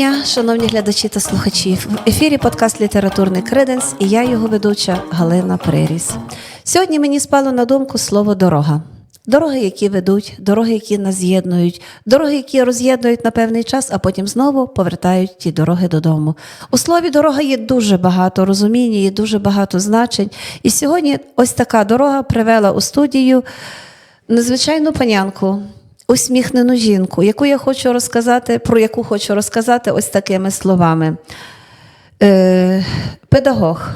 дня, шановні глядачі та слухачі. В ефірі подкаст Літературний креденс і я його ведуча Галина Приріс. Сьогодні мені спало на думку слово дорога. Дороги, які ведуть, дороги, які нас з'єднують, дороги, які роз'єднують на певний час, а потім знову повертають ті дороги додому. У слові дорога є дуже багато розуміння, є дуже багато значень. І сьогодні ось така дорога привела у студію незвичайну панянку, усміхнену жінку, яку я хочу розказати, про яку хочу розказати ось такими словами. Е, педагог,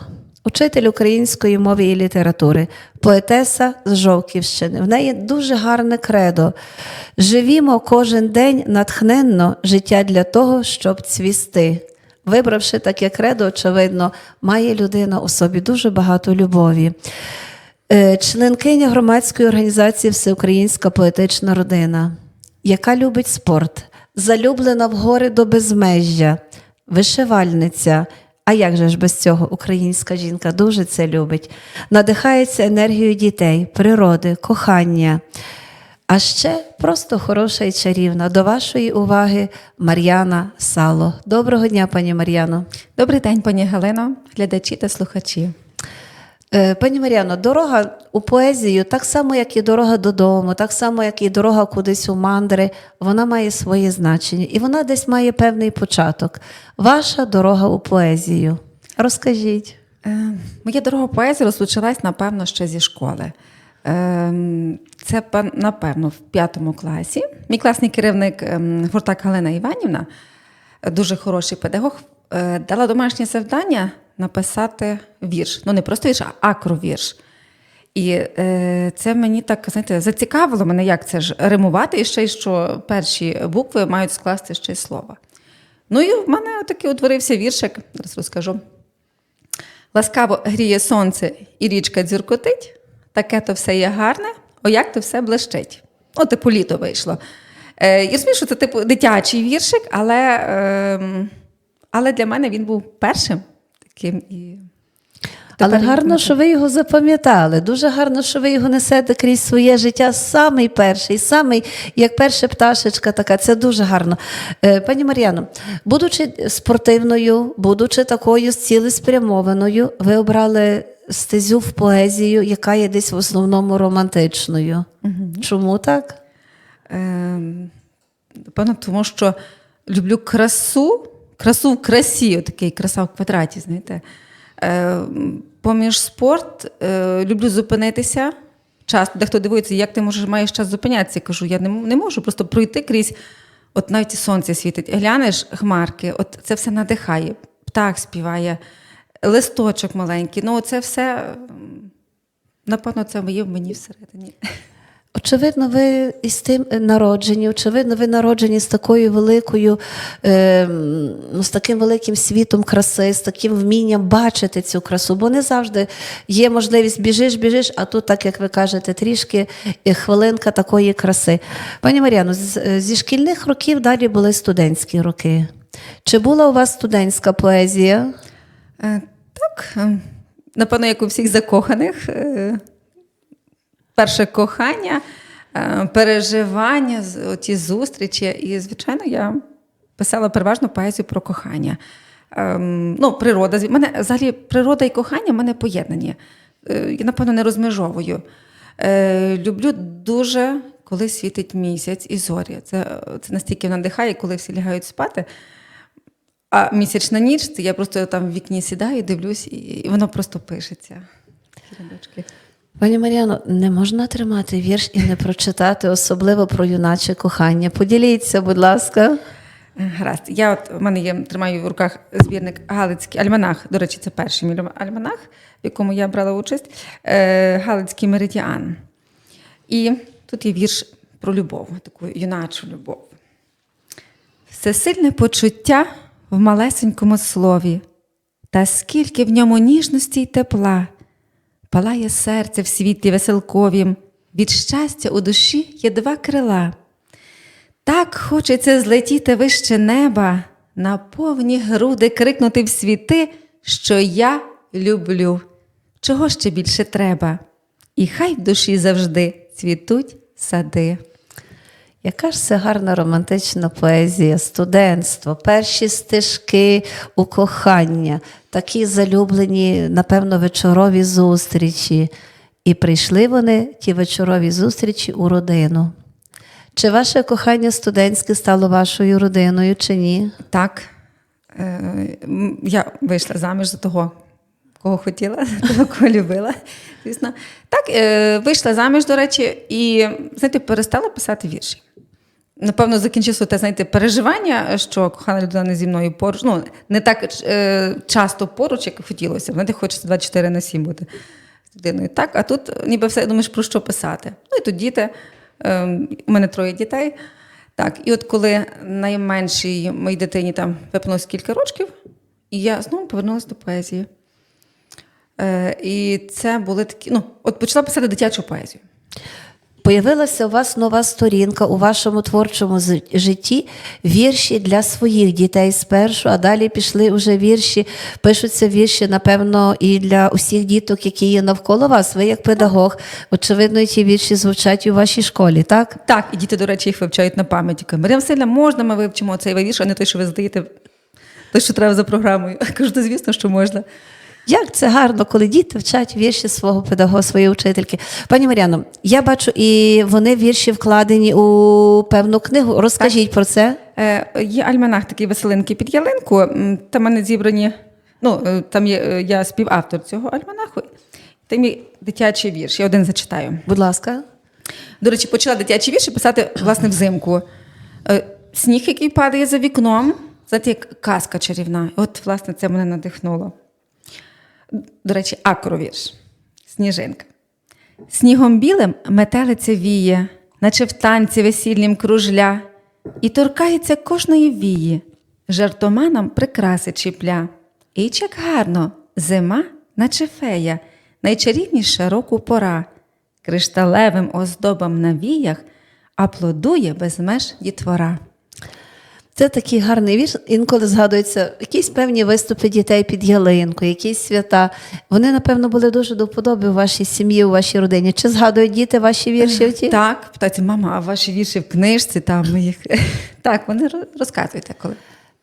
учитель української мови і літератури, поетеса з Жовківщини. В неї дуже гарне кредо. Живімо кожен день натхненно життя для того, щоб цвісти. Вибравши таке кредо, очевидно, має людина у собі дуже багато любові. Е, Членкиня громадської організації Всеукраїнська поетична родина, яка любить спорт, залюблена в гори до безмежжя, вишивальниця. А як же ж без цього українська жінка дуже це любить, надихається енергією дітей, природи, кохання. А ще просто хороша і чарівна. До вашої уваги Мар'яна Сало. Доброго дня, пані Мар'яно. Добрий день, пані Галино, глядачі та слухачі. Е, Пані Мар'яно, дорога у поезію, так само, як і дорога додому, так само, як і дорога кудись у мандри, вона має своє значення і вона десь має певний початок. Ваша дорога у поезію. Розкажіть. Е, моя дорога поезія розпочалась, напевно, ще зі школи. Е, це, напевно, в п'ятому класі. Мій класний керівник ем, Гуртак Галина Іванівна, дуже хороший педагог, е, дала домашнє завдання написати вірш. Ну, не просто вірш, а акровірш. І е, це мені так знаєте, зацікавило мене, як це ж римувати, і ще й що перші букви мають скласти ще й слова. Ну і в мене такий утворився віршик, зараз розкажу. Ласкаво гріє сонце і річка дзюркотить, таке то все є гарне, о як то все блищить. О, типу літо вийшло. Е, і розумію, що це типу дитячий віршик, але, е, але для мене він був першим таким. І Але тепер він гарно, що ви його запам'ятали. Дуже гарно, що ви його несете крізь своє життя. Самий перший, самий, як перша пташечка така. Це дуже гарно. Е, Пані Мар'яно, будучи спортивною, будучи такою цілеспрямованою, ви обрали стезю в поезію, яка є десь в основному романтичною. Чому так? Ем, Напевно, тому що люблю красу, красу в красі, отакий краса в квадраті, знаєте. Ем, Поміж спорт е, люблю зупинитися. Час, дехто дивується, як ти можеш маєш час зупинятися. Я кажу, я не, не можу просто пройти крізь, от навіть сонце світить. Глянеш хмарки, от це все надихає, птах співає, листочок маленький. Ну, це все, напевно, це є в мені всередині. Очевидно, ви із тим народжені, очевидно, ви народжені з такою великою, е, ну, з таким великим світом краси, з таким вмінням бачити цю красу, бо не завжди є можливість біжиш, біжиш, а тут, так як ви кажете, трішки е, хвилинка такої краси. Пані Мар'яно, зі шкільних років далі були студентські роки. Чи була у вас студентська поезія? Е, Так, е, напевно, як у всіх закоханих. е, Перше кохання, е, переживання, оті зустрічі. І, звичайно, я писала переважно поезію про кохання. Ем, Ну, природа. Мене взагалі природа і кохання в мене поєднані. Е, Я, напевно, не розмежовую. Е, Люблю дуже, коли світить місяць і зорі. Це, це настільки надихає, коли всі лягають спати. А місячна ніч, це я просто там в вікні сідаю, дивлюсь, і, воно просто пишеться. Рядочки. Пані Мар'яно, не можна тримати вірш і не прочитати, особливо про юначе кохання. Поділіться, будь ласка. Гаразд. Я от в мене є тримаю в руках збірник Галицький альманах. До речі, це перший мій альманах, в якому я брала участь. Е, Галицький меридіан. І тут є вірш про любов, таку юначу любов. Всесильне почуття в малесенькому слові, та скільки в ньому ніжності й тепла, палає серце в світлі веселковім, від щастя у душі є два крила. Так хочеться злетіти вище неба, на повні груди крикнути в світи, що я люблю. Чого ще більше треба? І хай в душі завжди цвітуть сади. Яка ж це гарна романтична поезія, студентство, перші стежки у кохання, такі залюблені, напевно, вечорові зустрічі. І прийшли вони, ті вечорові зустрічі, у родину. Чи ваше кохання студентське стало вашою родиною, чи ні? Так, е, я вийшла заміж за того, кого хотіла, того, кого любила. Звісно. Так, е, вийшла заміж, до речі, і знаєте, перестала писати вірші. Напевно, закінчилося те, знаєте, переживання, що кохана людина не зі мною поруч. Ну, не так е, часто поруч, як хотілося. Знаєте, хочеться 24 на 7 бути з людиною. Так, а тут ніби все думаєш, про що писати. Ну і тут діти. Е, у мене троє дітей. Так, і от коли найменшій моїй дитині там випнулося кілька років, і я знову повернулася до поезії. Е, і це були такі, ну, от почала писати дитячу поезію. Появилася у вас нова сторінка у вашому творчому житті, вірші для своїх дітей спершу, а далі пішли вже вірші, пишуться вірші, напевно, і для усіх діток, які є навколо вас. Ви як педагог, очевидно, і ті вірші звучать у вашій школі, так? Так, і діти, до речі, їх вивчають на. Кажуть, Марія Васильівна, можна ми вивчимо цей вірш, а не той, що ви здаєте, той, що треба за програмою. Кажу, звісно, що можна. Як це гарно, коли діти вчать вірші свого педагога, своєї учительки. Пані Мар'яно, я бачу, і вони вірші вкладені у певну книгу. Розкажіть про це. Е, є альманах такий веселинки під ялинку. Там мене зібрані. Ну, е, там є е, я співавтор цього альманаху. Там є дитячий вірш. Я один зачитаю. Будь ласка. До речі, почала дитячі вірші писати власне взимку. Е, Сніг, який падає за вікном, знаєте, як казка чарівна. От, власне, це мене надихнуло. До речі, акровірш. Сніжинка. Снігом білим метелиця віє, наче в танці весільнім кружля, і торкається кожної вії, жартоманом прикраси чіпля. І як гарно, зима, наче фея, найчарівніша року пора, кришталевим оздобам на віях аплодує без меж дітвора. Це такий гарний вірш. Інколи згадуються якісь певні виступи дітей під ялинку, якісь свята. Вони, напевно, були дуже до вподоби у вашій сім'ї, у вашій родині. Чи згадують діти ваші вірші? Ті? Так, питається, мама, а ваші вірші в книжці там ми їх. Так, вони роз- розказують коли.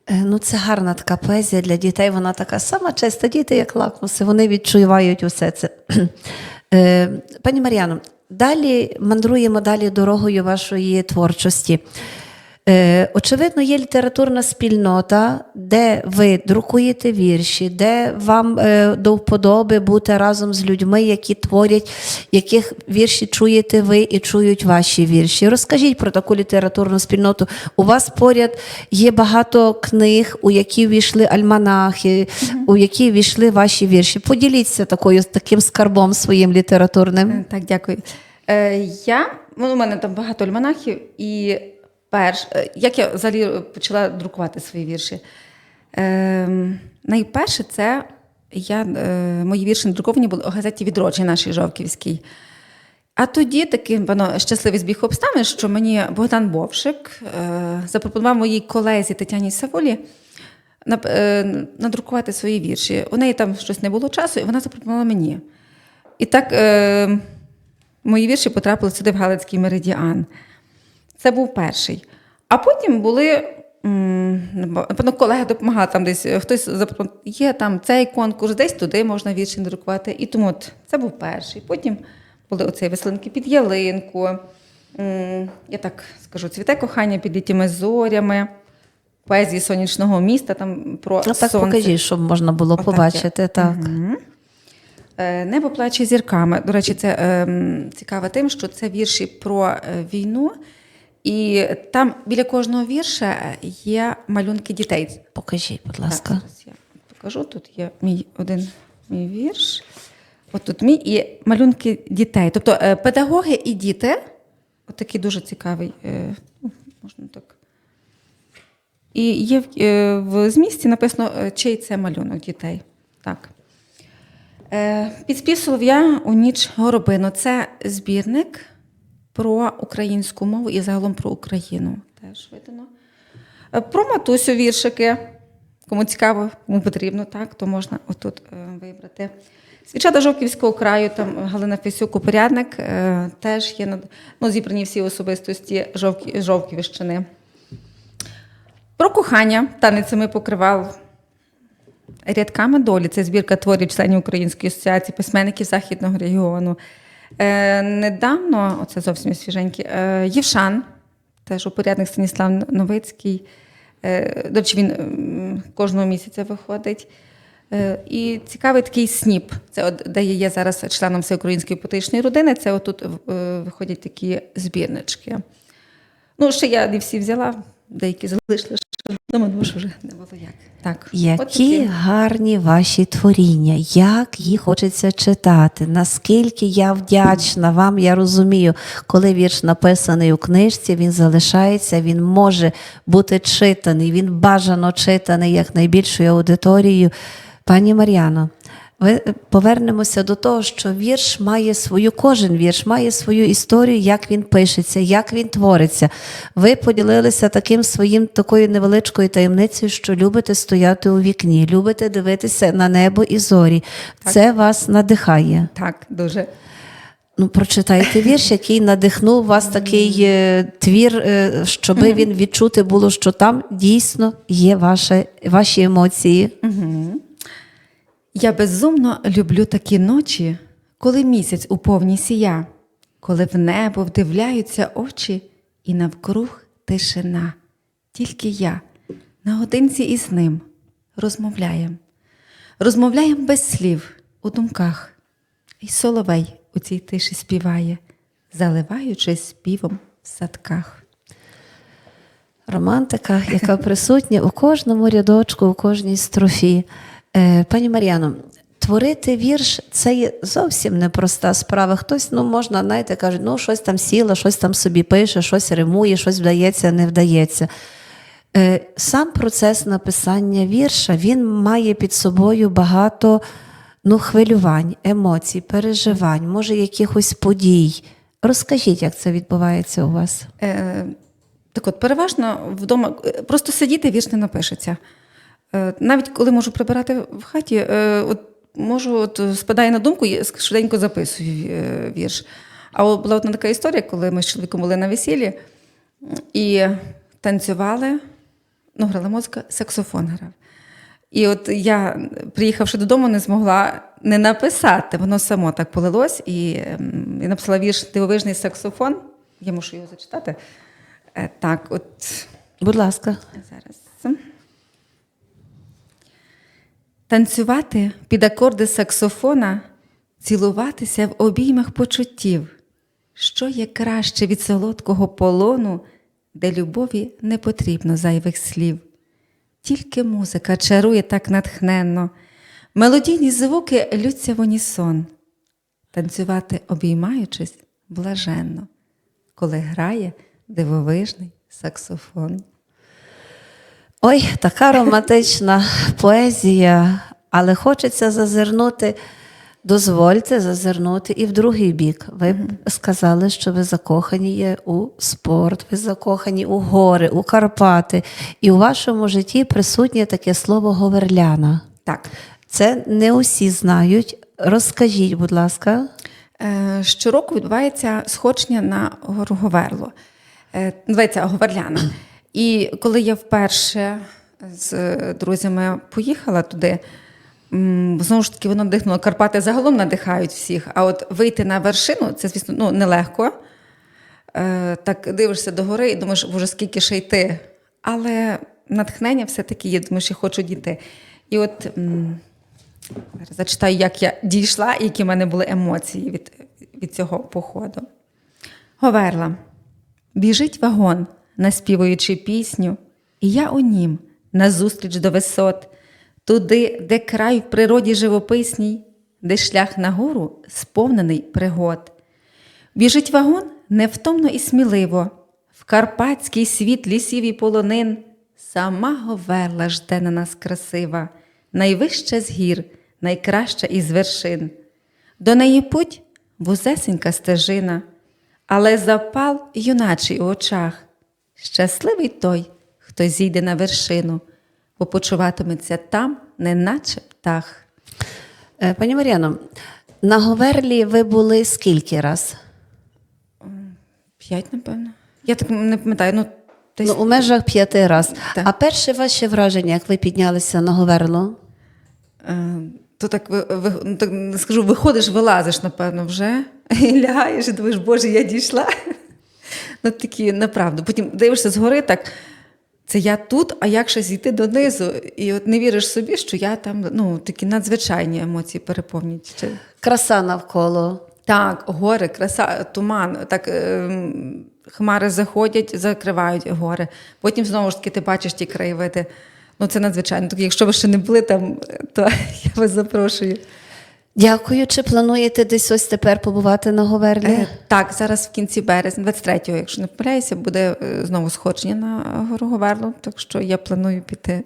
Е, Ну, це гарна така поезія для дітей. Вона така сама чиста. Діти, як лакмуси, вони відчувають усе це. Е, Пані Мар'яно, далі мандруємо далі дорогою вашої творчості. Е, очевидно, є літературна спільнота, де ви друкуєте вірші, де вам е, до вподоби бути разом з людьми, які творять, яких вірші чуєте ви і чують ваші вірші. Розкажіть про таку літературну спільноту. У вас поряд є багато книг, у які війшли альманахи, у які війшли ваші вірші. Поділіться такою таким скарбом своїм літературним. Так, дякую. Е, я, ну, у мене там багато альманахів, і перш, е, як я взагалі почала друкувати свої вірші? Е, найперше, це я, е, мої вірші надруковані були у газеті Відродження нашій Жовківській. А тоді такий певно, щасливий збіг обставин, що мені Богдан Бовшик е, запропонував моїй колезі Тетяні Саволі нап- е, надрукувати свої вірші. У неї там щось не було часу, і вона запропонувала мені. І так е, мої вірші потрапили сюди в Галицький меридіан. Це був перший. А потім були. Напевно, колега допомагала там десь, е, хтось запропонував, є там цей конкурс, десь туди можна вірші надрукувати. І тому от це був перший. Потім були оцей веселинки під ялинку. Я так скажу, цвіте кохання під літніми зорями, поезії сонячного міста, там про Ну, так покажіть, щоб можна було Отак побачити. я. Так. Е, Небо плаче зірками. До речі, це ем, цікаво тим, що це вірші про е, війну, і там біля кожного вірша є малюнки дітей. Покажіть, будь Так, ласка. зараз я покажу. Тут є мій один мій вірш. От тут мій і малюнки дітей. Тобто е, педагоги і діти. От такий дуже цікавий. е, ну, Можна так. І є в- е, в змісті написано, чий це малюнок дітей. Так. Підспів солов'я у ніч горобину. Це збірник про українську мову і загалом про Україну. Теж видано. Е, Про матусю віршики. кому цікаво, кому потрібно, так, то можна отут е, вибрати. Свічата Жовківського краю, там Галина Фесюк, упорядник, е, теж є ну, зібрані всі особистості Жовкі, Жовківщини. Про кохання танецями покривав рядками долі. Це збірка творів членів Української асоціації письменників Західного регіону. Е, недавно, оце зовсім свіженькі, е, Євшан, теж упорядник Станіслав Новицький. Е, до речі, він кожного місяця виходить. І цікавий такий сніп, це от, де є зараз членом всеукраїнської поетичної родини. Це отут виходять такі збірнички. Ну, ще я не всі взяла, деякі залишили, що думаю, що вже не було як. Так, Які такі. гарні ваші творіння, як їх хочеться читати, наскільки я вдячна вам, я розумію, коли вірш написаний у книжці, він залишається, він може бути читаний, він бажано читаний як найбільшою аудиторією. Пані Мар'яно, ви повернемося до того, що вірш має свою, кожен вірш має свою історію, як він пишеться, як він твориться. Ви поділилися таким своїм такою невеличкою таємницею, що любите стояти у вікні, любите дивитися на небо і зорі. Це вас надихає. Так, дуже. Ну, прочитайте вірш, який надихнув вас такий е, твір, е, щоби він відчути було, що там дійсно є ваше, ваші емоції. Я безумно люблю такі ночі, коли місяць у повні сія, коли в небо вдивляються очі, і навкруг тишина. Тільки я наодинці із ним розмовляєм. Розмовляєм без слів у думках, і соловей у цій тиші співає, заливаючись співом в садках. Романтика, яка присутня у кожному рядочку, у кожній строфі. Е, пані Мар'яно, творити вірш це є зовсім непроста справа. Хтось, ну, можна, знаєте, кажуть, ну, щось там сіла, щось там собі пише, щось римує, щось вдається, не вдається. Е, сам процес написання вірша він має під собою багато ну, хвилювань, емоцій, переживань, може, якихось подій. Розкажіть, як це відбувається у вас? Е, так от, переважно вдома е, просто сидіти вірш не напишеться. Е, навіть коли можу прибирати в хаті, е, от, можу, от, е, спадає на думку, і швиденько записую вірш. А от була одна така історія, коли ми з чоловіком були на весіллі і танцювали, ну, грала музика, саксофон грав. І от я, приїхавши додому, не змогла не написати. Воно само так полилось, і я написала вірш Дивовижний саксофон. Я мушу його зачитати. Так, от Будь ласка. зараз. Танцювати під акорди саксофона, цілуватися в обіймах почуттів. Що є краще від солодкого полону, де любові не потрібно зайвих слів. Тільки музика чарує так натхненно, мелодійні звуки лються в унісон, танцювати, обіймаючись, блаженно, коли грає дивовижний саксофон. Ой, така романтична поезія, але хочеться зазирнути. Дозвольте зазирнути і в другий бік. Ви сказали, що ви закохані є у спорт, ви закохані у гори, у Карпати. І у вашому житті присутнє таке слово говерляна. Так. Це не усі знають. Розкажіть, будь ласка. Е, Щороку відбувається сходження на гору Говерло. Е, Говерляна. І коли я вперше з е, друзями поїхала туди, знову ж таки, воно надихнуло. Карпати загалом надихають всіх. А от вийти на вершину це, звісно, ну, нелегко. Е, Так дивишся до гори і думаєш, боже, скільки ще йти. Але натхнення все-таки є, думаєш, я хочу дійти. І от Зараз зачитаю, як я дійшла і які в мене були емоції від, від цього походу. Говерла. Біжить вагон, наспівуючи пісню, і я у нім, назустріч до висот, туди, де край в природі живописній, де шлях нагору сповнений пригод. Біжить вагон невтомно і сміливо, в карпатський світ лісів і полонин, сама Говерла жде на нас красива, найвища з гір, найкраща із вершин. До неї путь вузесенька стежина, але запал юначий у очах. Щасливий той, хто зійде на вершину, бо почуватиметься там, неначе птах. Е, Пані Мар'яно, на Говерлі ви були скільки раз? П'ять, напевно. Я так не пам'ятаю. Ну, десь... Ну, у межах п'яти раз. Так. А перше ваше враження, як ви піднялися на Говерло? Е, То так, ви, ви, ну, так скажу, виходиш, вилазиш, напевно, вже, і лягаєш, і думаєш, Боже, я дійшла. Ну, такі, направду. Потім дивишся згори, так, це я тут, а як ще зійти донизу? І от не віриш собі, що я там, ну, такі надзвичайні емоції переповнюють. Чи- Краса навколо. Так, гори, краса, туман, так ем, хмари заходять, закривають гори. Потім знову ж таки ти бачиш ті краєвиди. Ну, це надзвичайно. Так, якщо ви ще не були там, то я вас запрошую. Дякую. Чи плануєте десь ось тепер побувати на Говерлі? Е, так, зараз в кінці березня, 23-го, якщо не помиляюся, буде е, знову сходження на гору Говерлу, так що я планую піти.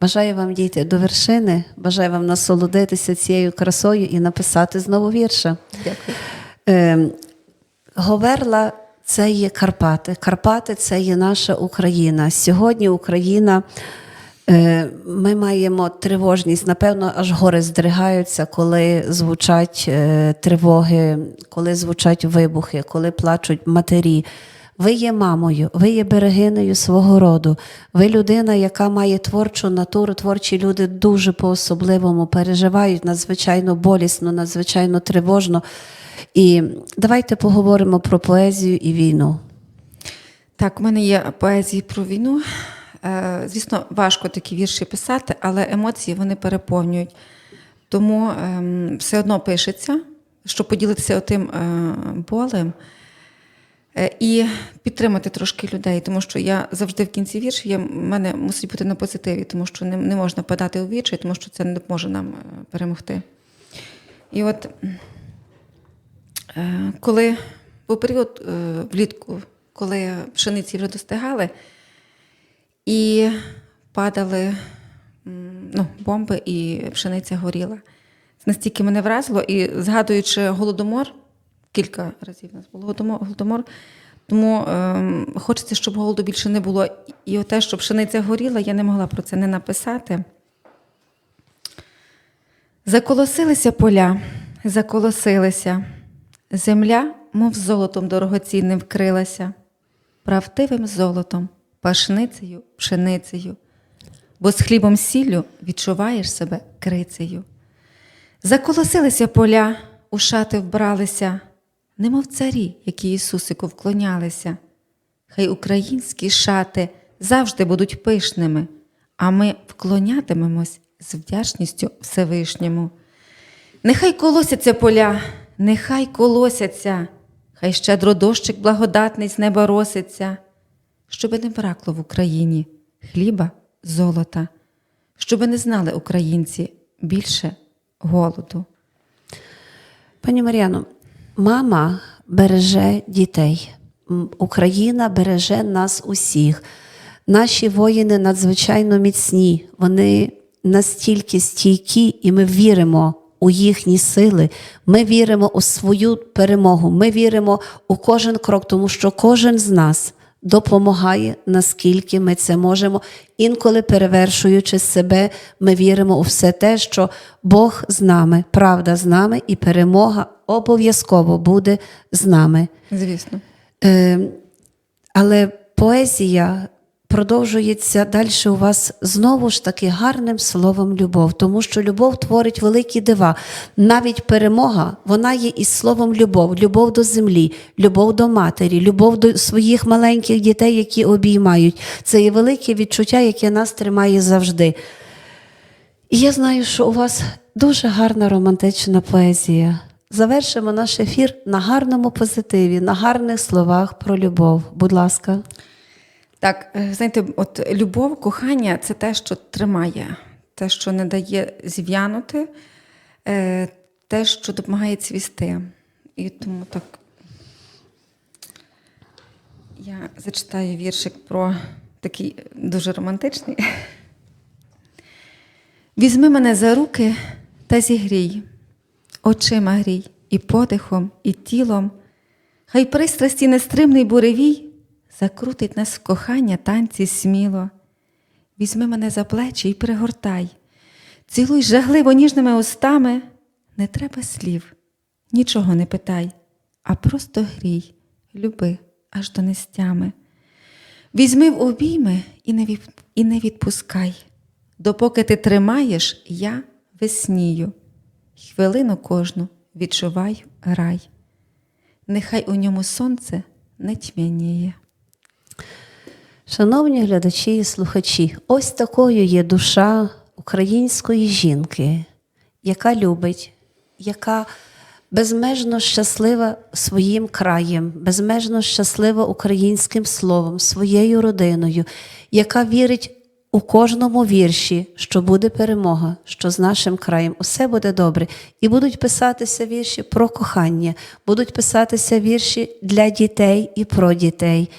Бажаю вам дійти до вершини, бажаю вам насолодитися цією красою і написати знову вірша. Дякую. Е, Говерла це є Карпати. Карпати це є наша Україна. Сьогодні Україна. Е, Ми маємо тривожність. Напевно, аж гори здригаються, коли звучать е, тривоги, коли звучать вибухи, коли плачуть матері. Ви є мамою, ви є берегинею свого роду. Ви людина, яка має творчу натуру. Творчі люди дуже по-особливому переживають надзвичайно болісно, надзвичайно тривожно. І давайте поговоримо про поезію і війну. Так, у мене є поезії про війну. Е, Звісно, важко такі вірші писати, але емоції вони переповнюють. Тому ем, все одно пишеться, щоб поділитися тим е, болем е, і підтримати трошки людей, тому що я завжди в кінці віршів я, в мене мусить бути на позитиві, тому що не, не можна падати у вічі, тому що це не допоможе нам перемогти. І от Коли був період влітку, коли пшениці вже достигали, і падали ну, бомби, і пшениця горіла. Настільки мене вразило, і згадуючи голодомор, кілька разів у нас було голодомор, тому ем, хочеться, щоб голоду більше не було. І те, що пшениця горіла, я не могла про це не написати. Заколосилися поля, заколосилися. Земля, мов золотом дорогоцінним вкрилася, правдивим золотом, пашницею, пшеницею, бо з хлібом сіллю відчуваєш себе крицею. Заколосилися поля, у шати вбралися, немов царі, які Ісусику вклонялися. Хай українські шати завжди будуть пишними, а ми вклонятимемось з вдячністю Всевишньому. Нехай колосяться поля, нехай колосяться, хай щедро дощик благодатний з неба роситься, щоби не бракло в Україні хліба, золота, щоби не знали українці більше голоду. Пані Мар'яно, мама береже дітей. Україна береже нас усіх. Наші воїни надзвичайно міцні, вони настільки стійкі, і ми віримо у їхні сили. Ми віримо у свою перемогу. Ми віримо у кожен крок, тому що кожен з нас допомагає, наскільки ми це можемо. Інколи перевершуючи себе, ми віримо у все те, що Бог з нами, правда з нами, і перемога обов'язково буде з нами. Звісно. Е, але поезія продовжується далі у вас знову ж таки гарним словом любов, тому що любов творить великі дива. Навіть перемога, вона є із словом любов, любов до землі, любов до матері, любов до своїх маленьких дітей, які обіймають. Це є велике відчуття, яке нас тримає завжди. І я знаю, що у вас дуже гарна романтична поезія. Завершимо наш ефір на гарному позитиві, на гарних словах про любов. Будь ласка. Так, е, знаєте, от любов, кохання це те, що тримає, те, що не дає зів'янути, е, те, що допомагає цвісти. І тому так. Я зачитаю віршик про такий дуже романтичний. Візьми мене за руки та зігрій, очима грій, і подихом, і тілом. Хай пристрасті нестримний буревій закрутить нас в кохання танці сміло. візьми мене за плечі і пригортай. Цілуй жагливо ніжними устами. Не треба слів, нічого не питай, а просто грій, люби аж до нестями. Візьми в обійми і не, відпускай. Допоки ти тримаєш, я веснію. Хвилину кожну відчуваю рай. Нехай у ньому сонце не тьмяніє. Шановні глядачі і слухачі, ось такою є душа української жінки, яка любить, яка безмежно щаслива своїм краєм, безмежно щаслива українським словом, своєю родиною, яка вірить у кожному вірші, що буде перемога, що з нашим краєм усе буде добре. І будуть писатися вірші про кохання, будуть писатися вірші для дітей і про дітей.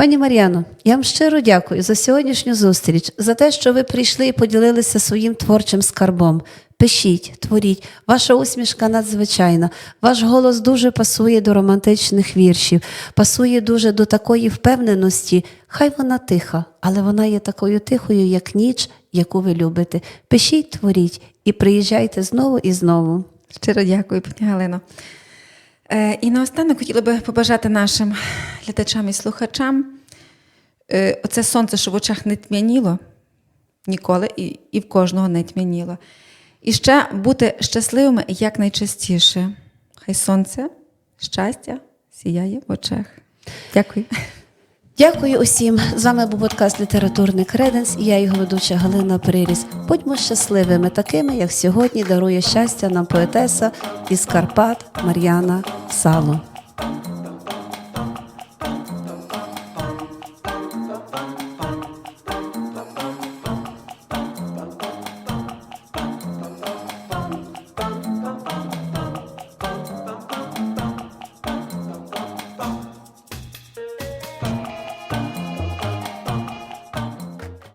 Пані Мар'яно, я вам щиро дякую за сьогоднішню зустріч, за те, що ви прийшли і поділилися своїм творчим скарбом. Пишіть, творіть, ваша усмішка надзвичайна, ваш голос дуже пасує до романтичних віршів, пасує дуже до такої впевненості. Хай вона тиха, але вона є такою тихою, як ніч, яку ви любите. Пишіть, творіть і приїжджайте знову і знову. Щиро дякую, пані Галино. Е, і наостанок хотіла би побажати нашим глядачам і слухачам е, оце сонце, що в очах не тьмяніло ніколи і, і в кожного не тьмяніло. І ще бути щасливими якнайчастіше. Хай сонце, щастя сіяє в очах. Дякую. Дякую усім. З вами був подкаст Літературний Креденс і я його ведуча Галина Приріс. Будьмо щасливими, такими, як сьогодні дарує щастя нам поетеса із Карпат Мар'яна Сало.